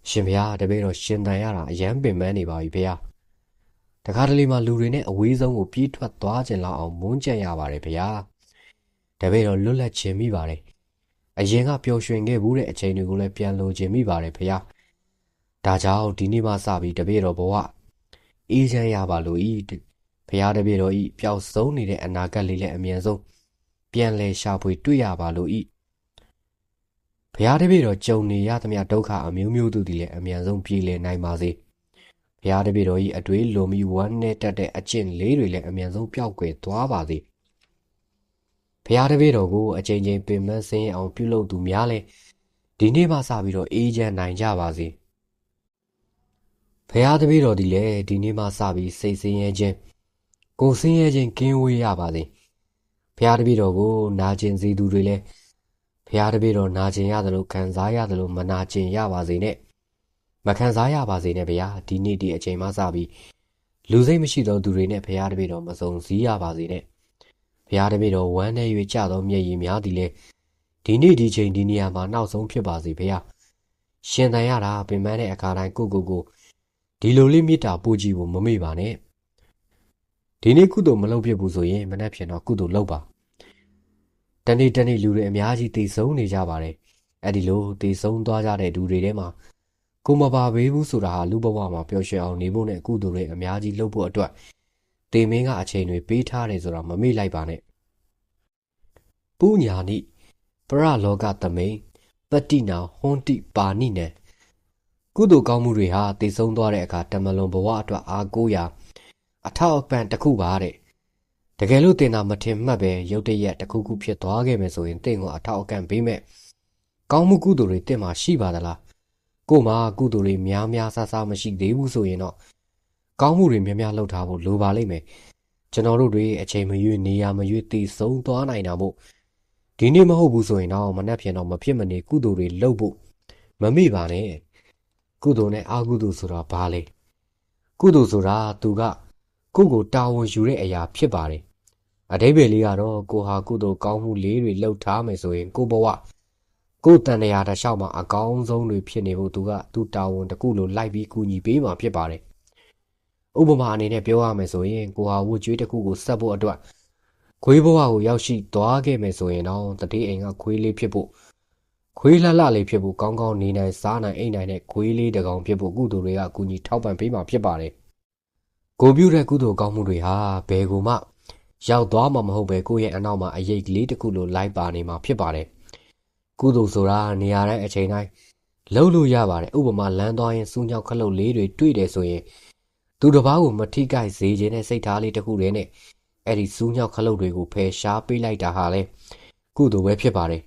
ရှင်ဘုရားတပည့်တော်ရှင်သန်ရတာအယံပင်ပန်းနေပါပြီဘုရားတခါတလေမှလူတွေနဲ့အဝေးဆုံးကိုပြေးထွက်သွားခြင်းလောက်အောင်မွန်းကြံရပါတယ်ဗျာတပည့်တော်လွတ်လပ်ခြင်းမိပါတယ်အရင်ကပျော်ရွှင်ခဲ့ဘူးတဲ့အချိန်တွေကိုလည်းပြန်လိုခြင်းမိပါတယ်ဗျာဒါကြောင့်ဒီနေ့မှစပြီးတပည့်တော်ဘဝအေးချမ်းရပါလို့ဤဘုရားတပည့်တော်ဤပျောက်ဆုံးနေတဲ့အနာဂတ်လေးလည်းအမြန်ဆုံး ပြန်လဲရှာဖွေတွေ့ရပါလို့ဤဘုရားတပည့်တော်ကြုံနေရသမျှဒုက္ခအမျိုးမျိုးတို့ဒီလည်းအမြန်ဆုံးပြေလည်နိုင်ပါစေ။ဘုရားတပည့်တော်၏အတွေးလိုမိဝမ်းနဲ့တက်တဲ့အကျင့်လေးတွေလည်းအမြန်ဆုံးပျောက်ကွယ်သွားပါစေဘုရားတပည့်တော်ကိုအချိန်ချင်းပင်မဆင်းအောင်ပြုလုပ်သူများလဲဒီနေ့မှစပြီးတော့အေးချမ်းနိုင်ကြပါစေဘုရားတပည့်တော်ဒီလည်းဒီနေ့မှစပြီးစိတ်ဆင်းရဲခြင်းကိုယ်ဆင်းရဲခြင်းကင်းဝေးရပါစေ ဘုရားတပည့်တော်ကိုနာကျင်စေသူတွေလည်းဘုရားတပည့်တော်နာကျင်ရတယ်လို့ခံစားရတယ်လို့မနာကျင်ရပါစေနဲ့မခံစားရပါစေနဲ့ဗျာဒီနေ့ဒီအချိန်မှစပြီးလူစိတ်မရှိသောသူတွေနဲ့ဘုရားတပည့်တော်မစုံစည်းရပါစေနဲ့ဘုရားတပည့်တော်ဝမ်းနဲ့၍ကြသောမျက်ရည်များသည်လေဒီနေ့ဒီချိန်ဒီနေရာမှာနောက်ဆုံးဖြစ်ပါစေဗျာရှင်တန်ရတာပင်ပန်းတဲ့အခါတိုင်းကိုကိုကိုဒီလိုလေးမေတ္တာပို့ကြည့်ဖို့မမေ့ပါနဲ့ ဒီနေ့ကုသိုလ်မလုပ်ဖြစ်ဘူးဆိုရင်မနှက်ဖြစ်တော့ကုသိုလ်လုပ်ပါတနေ့တနေ့လူတွေအများကြီးတည်ဆုံးနေကြပါတယ်အဲ့ဒီလိုတည်ဆုံးသွားကြတဲ့လူတွေထဲမှာကိုမပါဘေးဘူးဆိုတာဟာလူဘဝမှာပျော်ရွှင်အောင်နေဖို့နဲ့ကုသိုလ်တွေအများကြီးလုပ်ဖို့အတွက်တေမင်းကအချိန်တွေပေးထားတယ်ဆိုတာမမေ့လိုက်ပါနဲ့ပူညာနိပရလောကသမိန်ပတ္တိနာဟွန်တိပါဏိနံကုသိုလ်ကောင်းမှုတွေဟာတည်ဆုံးသွားတဲ့အခါတမလွန်ဘဝအတွက်အားကိုးရာ အထောက်အပံ့တစ်ခုပါတဲ့တကယ်လို့တင်တာမထင်မှတ်ပဲရုတ်တရက်တစ်ခုခုဖြစ်သွားခဲ့မယ်ဆိုရင်တင့်ကိုအထောက်အကန့်ပေးမဲ့ကောင်းမှုကုသိုလ်တွေတင့်မှာရှိပါသလားကို့မှာကုသိုလ်တွေများများဆဆမရှိသေးဘူးဆိုရင်တော့ကောင်းမှုတွေများများလုပ်ထားဖို့လိုပါလိမ့်မယ်ကျွန်တော်တို့တွေအချိန်မရွေးနေရမရွေးတည်ဆုံးသွားနိုင်တာမို့ဒီနေ့မဟုတ်ဘူးဆိုရင်တော့မနှက်ဖြန်တော့မဖြစ်မနေကုသိုလ်တွေလုပ်ဖို့မမေ့ပါနဲ့ကုသိုလ်နဲ့အကုသိုလ်ဆိုတာဘာလဲကုသိုလ်ဆိုတာသူက ကိုယ့်ကိုတာဝန်ယူတဲ့အရာဖြစ်ပါတယ်အတိပ္ပယ်လေးကတော့ကိုဟာကုသိုလ်ကောင်းမှုလေးတွေလှုပ်ထားမယ်ဆိုရင်ကိုယ့်ဘဝကိုယ်တန်တရားတစ်လျှောက်မှာအကောင်းဆုံးတွေဖြစ်နေဖို့သူကသူ့တာဝန်တစ်ခုလိုလိုက်ပြီးကူညီပေးမှာဖြစ်ပါတယ်ဥပမာအနေနဲ့ပြောရမယ်ဆိုရင်ကိုဟာဝတ်ကြွေးတစ်ခုကိုဆက်ဖို့အတွက်ခွေးဘဝကိုရောက်ရှိသွားခဲ့မယ်ဆိုရင်တော့တတိအိမ်ကခွေးလေးဖြစ်ဖို့ခွေးလှလှလေးဖြစ်ဖို့ကောင်းကောင်းနေနိုင်စားနိုင်အိမ်နိုင်တဲ့ခွေးလေးတစ်ကောင်ဖြစ်ဖို့ကုသိုလ်တွေကကူညီထောက်ပံ့ပေးမှာဖြစ်ပါတယ် ကိုပြုတဲ့ကုသိုလ်ကောင်းမှုတွေဟာဘယ်ကိုမှရောက်သွားမှာမဟုတ်ပဲကိုယ့်ရဲ့အနောက်မှာအရေးကလေးတစ်ခုလိုလိုက်ပါနေမှာဖြစ်ပါတယ်ကုသိုလ်ဆိုတာနေရာတိုင်းအချိန်တိုင်းလှုပ်လို့ရပါတယ်ဥပမာလမ်းသွားရင်စူးညောက်ခလုတ်လေးတွေတွေ့တယ်ဆိုရင်သူတစ်ပါးကိုမထိကြိုက်စေခြင်းနဲ့စိတ်ထားလေးတစ်ခုတည်းနဲ့အဲ့ဒီစူးညောက်ခလုတ်တွေကိုဖယ်ရှားပေးလိုက်တာဟာလေကုသိုလ်ပဲဖြစ်ပါတယ်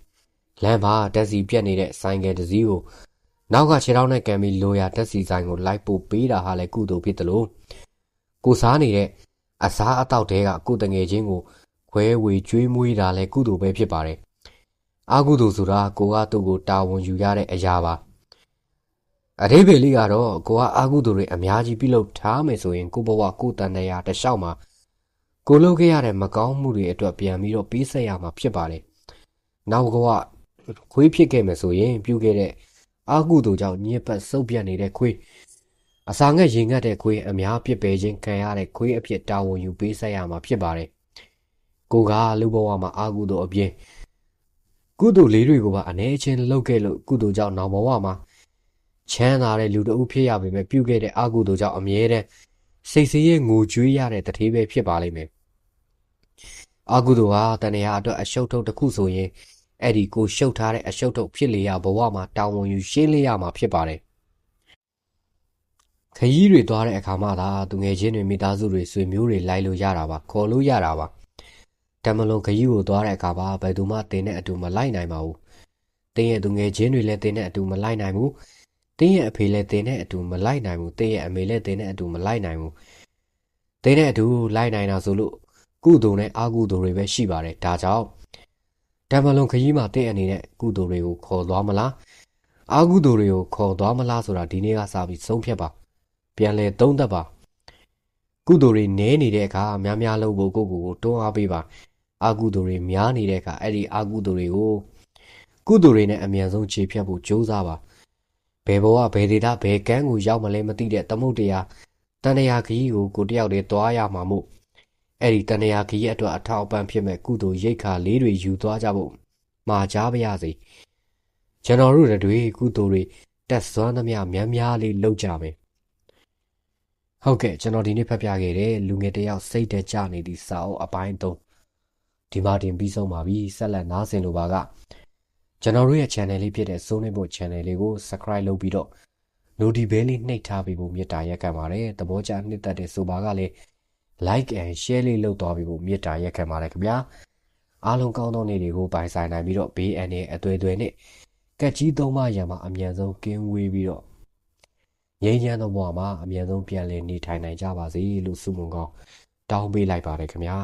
လမ်းမှာတက်စီပြက်နေတဲ့ဆိုင်ကယ်တစ်စီးကိုနောက်ကခြေထောက်နဲ့ကန်ပြီးလိုရာတက်စီဆိုင်ကိုလိုက်ပို့ပေးတာဟာလေကုသိုလ်ဖြစ်တယ်လို့ ကိုစားနေတဲ့အစားအသောက်တဲကကိုတငယ်ချင်းကိုခွဲဝေကျွေးမွေးတာလဲကုသိုလ်ပဲဖြစ်ပါတယ်အာကုသိုလ်ဆိုတာကိုကသူ့ကိုတာဝန်ယူရတဲ့အရာပါအရိဘေလေးကတော့ကိုကအာကုသိုလ်တွေအများကြီးပြုလုပ်ထားမယ်ဆိုရင်ကိုဘဝကိုတန်တရားတစ်လျှောက်မှာကိုလုပ်ခဲ့ရတဲ့မကောင်းမှုတွေအတွက်ပြန်ပြီးတော့ပေးဆက်ရမှာဖြစ်ပါတယ်နောက်ကခွေးဖြစ်ခဲ့မယ်ဆိုရင် ပြုခဲ့တဲ့အာကုသိုလ်ကြောင့်ညစ်ပတ်စုပ်ပြတ်နေတဲ့ခွေး အစာငတ်ရင်ငတ်တဲ့ခွေးအများပြစ်ပယ်ခြင်းခံရတဲ့ခွေးအဖြစ်တာဝန်ယူပေးဆက်ရမှာဖြစ်ပါတယ်ကိုကလူဘဝမှာအာကုသိုလ်အပြင်ကုသိုလ်လေးတွေကိုပါအနေချင်းလုပ်ခဲ့လို့ကုသိုလ်ကြောင့်နောက်ဘဝမှာချမ်းသာတဲ့လူတအုပ်ဖြစ်ရပေမဲ့ပြုခဲ့တဲ့အာကုသိုလ်ကြောင့်အမြဲတမ်းစိတ်ဆင်းရဲငိုကြွေးရတဲ့တထေးပဲဖြစ်ပါလိမ့်မယ်အာကုသိုလ်ဟာတဏှာအတွက်အရှုပ်ထုတ်တစ်ခုဆိုရင်အဲ့ဒီကိုရှုပ်ထားတဲ့အရှုပ်ထုတ်ဖြစ်လေရဘဝမှာတာဝန်ယူရှင်းလေရမှာဖြစ်ပါတယ် ခရီးတွေသွားတဲ့အခါမှသာသူငယ်ချင်းတွေမိသားစုတွေဆွေမျိုးတွေလိုက်လို့ရတာပါခေါ်လို့ရတာပါတမလွန်ခရီးကိုသွားတဲ့အခါပါဘယ်သူမှတင်းနဲ့အတူမလိုက်နိုင်ပါဘူးတင်းရဲ့သူငယ်ချင်းတွေလည်းတင်းနဲ့အတူမလိုက်နိုင်ဘူးတင်းရဲ့အဖေလည်းတင်းနဲ့အတူမလိုက်နိုင်ဘူးတင်းရဲ့အမေလည်းတင်းနဲ့အတူမလိုက်နိုင်ဘူးတင်းနဲ့အတူလိုက်နိုင်တာဆိုလို့ကုသိုလ်နဲ့အကုသိုလ်တွေပဲရှိပါတယ်ဒါကြောင့်တမလွန်ခရီးမှာတင်းအနေနဲ့ကုသိုလ်တွေကိုခေါ်သွားမလားအကုသိုလ်တွေကိုခေါ်သွားမလားဆိုတာဒီနေ့ကစပြီးဆုံးဖြတ်ပါ ပြန်လဲသုံးသပ်ပါကုသိုလ်တွေနည်းနေတဲ့အခါများများလုပ်ဖို့ကိုကိုကိုတွန်းအားပေးပါအာကုသိုလ်တွေများနေတဲ့အခါအဲ့ဒီအာကုသိုလ်တွေကိုကုသိုလ်တွေနဲ့အမြန်ဆုံးခြေဖြတ်ဖို့ကြိုးစားပါဘယ်ဘဝဘယ်ဒေတာဘယ်ကန်းကိုရောက်မလဲမသိတဲ့သမုတ်တရားတန်တရားခကြီးကိုကိုတယောက်တည်းသွားရမှာမို့အဲ့ဒီတန်တရားခကြီးအတွက်အထောက်အပံ့ဖြစ်မဲ့ကုသိုလ်ရိတ်ခါလေးတွေယူသွားကြဖို့မှာကြားပါရစေကျွန်တော်တို့တွေကုသိုလ်တွေတက်စွမ်းသမျှများများလေးလုပ်ကြမယ် ဟုတ်ကဲ့ကျွန်တော်ဒီနေ့ဖတ်ပြခဲ့တဲ့လူငယ်တယောက်စိတ်တကြနေသည့်စာအုပ်အပိုင်း3ဒီမှာတင်ပြီးဆုံးပါပြီဆက်လက်နားဆင်လိုပါကကျွန်တော်တို့ရဲ့ channel လေးဖြစ်တဲ့ Zone ဘုတ် channel လေးကို subscribe လုပ်ပြီးတော့ notification လေးနှိပ်ထားပေးဖို့မေတ္တာရက်ခံပါတယ်သဘောကျနှစ်သက်တဲ့ဆိုပါကလည်း like and share လေးလုပ်သွားပေးဖို့မေတ္တာရက်ခံပါတယ်ခင်ဗျာအားလုံးကောင်းသောနေ့တွေကိုပိုင်ဆိုင်နိုင်ပြီးတော့ဘေးအန္တရာယ်အသွေးသွေနဲ့ကက်ကြီးသုံးပါးရံမှာအမြန်ဆုံးကင်းဝေးပြီးတော့ ငြိမ်းချမ်းသောဘဝမှာအမြန်ဆုံးပြန်လည်နေထိုင်နိုင်ကြပါစေလို့ဆုမွန်ကောင်းတောင်းပေးလိုက်ပါတယ်ခင်ဗျာ